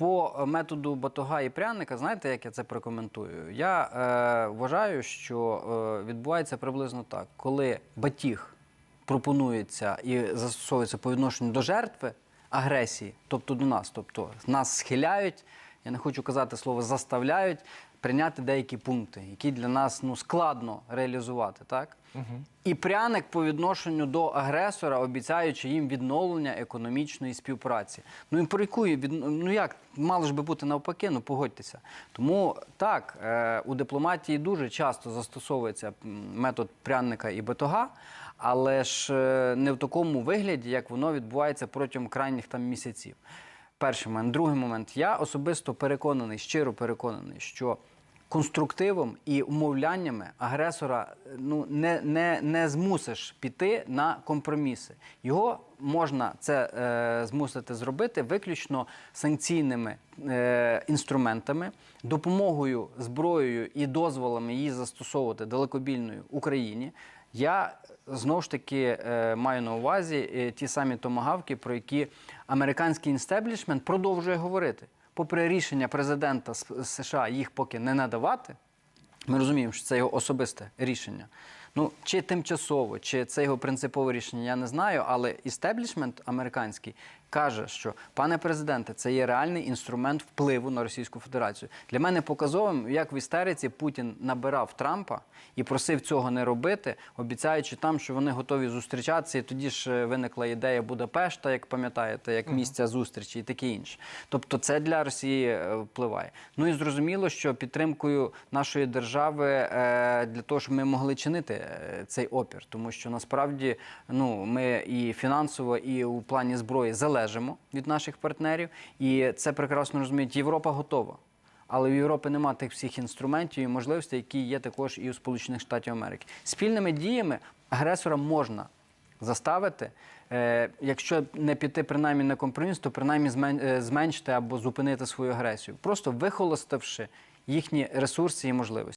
По методу батога і пряника, знаєте, як я це прокоментую? Я е, вважаю, що е, відбувається приблизно так, коли батіг пропонується і застосовується по відношенню до жертви агресії, тобто до нас, тобто нас схиляють, я не хочу казати слово заставляють прийняти деякі пункти, які для нас ну, складно реалізувати, так? І пряник по відношенню до агресора, обіцяючи їм відновлення економічної співпраці. Ну і про яку від... ну як мало ж би бути навпаки, ну погодьтеся. Тому так е, у дипломатії дуже часто застосовується метод пряника і батога, але ж е, не в такому вигляді, як воно відбувається протягом крайніх там місяців. Перший момент. Другий момент. Я особисто переконаний, щиро переконаний, що конструктивом і умовляннями агресора е, ну, не, не, не змусиш піти на компроміси. Його можна це е, змусити зробити виключно санкційними е, інструментами, допомогою, зброєю і дозволами її застосовувати далекобільною Україні. Я знову ж таки е, маю на увазі е, ті самі томагавки, про які американський інстеблішмент продовжує говорити. Попри рішення президента США їх поки не надавати, ми розуміємо, що це його особисте рішення. Ну, чи тимчасово, чи це його принципове рішення, я не знаю, але істеблішмент американський каже, що пане президенте, це є реальний інструмент впливу на Російську Федерацію. Для мене показовим, як в істериці Путін набирав Трампа і просив цього не робити, обіцяючи там, що вони готові зустрічатися. І тоді ж е, виникла ідея Будапешта, як пам'ятаєте, як місця зустрічі і таке інше. Тобто, це для Росії е, впливає. Ну і зрозуміло, що підтримкою нашої держави е, для того, щоб ми могли чинити цей опір, тому що насправді ну ми і фінансово, і у плані зброї залежимо від наших партнерів, і це прекрасно розуміють. Європа готова. Але в Європі немає тих всіх інструментів і можливостей, які є також і у Сполучених Штатів Америки. Спільними діями агресора можна заставити, е, якщо не піти принаймні на компроміс, то принаймні е, зменшити або зупинити свою агресію, просто вихолоставши їхні ресурси і можливості.